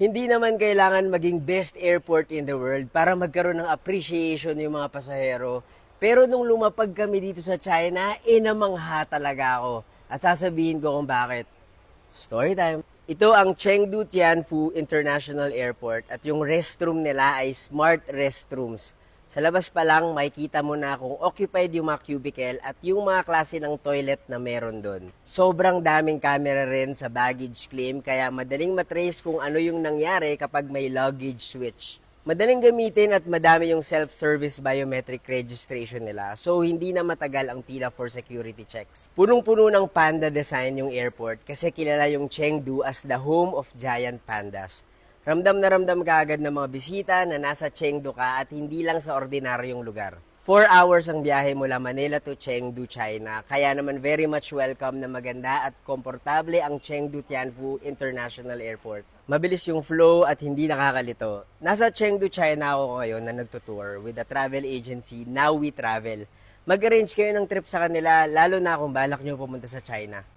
Hindi naman kailangan maging best airport in the world para magkaroon ng appreciation yung mga pasahero. Pero nung lumapag kami dito sa China, eh namangha talaga ako. At sasabihin ko kung bakit. Story time. Ito ang Chengdu Tianfu International Airport at yung restroom nila ay smart restrooms. Sa labas pa lang, makikita mo na kung occupied yung mga cubicle at yung mga klase ng toilet na meron doon. Sobrang daming camera rin sa baggage claim kaya madaling matrace kung ano yung nangyari kapag may luggage switch. Madaling gamitin at madami yung self-service biometric registration nila so hindi na matagal ang pila for security checks. Punong-puno ng panda design yung airport kasi kilala yung Chengdu as the home of giant pandas. Ramdam na ramdam ka agad ng mga bisita na nasa Chengdu ka at hindi lang sa ordinaryong lugar. Four hours ang biyahe mula Manila to Chengdu, China. Kaya naman very much welcome na maganda at komportable ang Chengdu Tianfu International Airport. Mabilis yung flow at hindi nakakalito. Nasa Chengdu, China ako ngayon na nagtutour with a travel agency, Now We Travel. Mag-arrange kayo ng trip sa kanila, lalo na kung balak nyo pumunta sa China.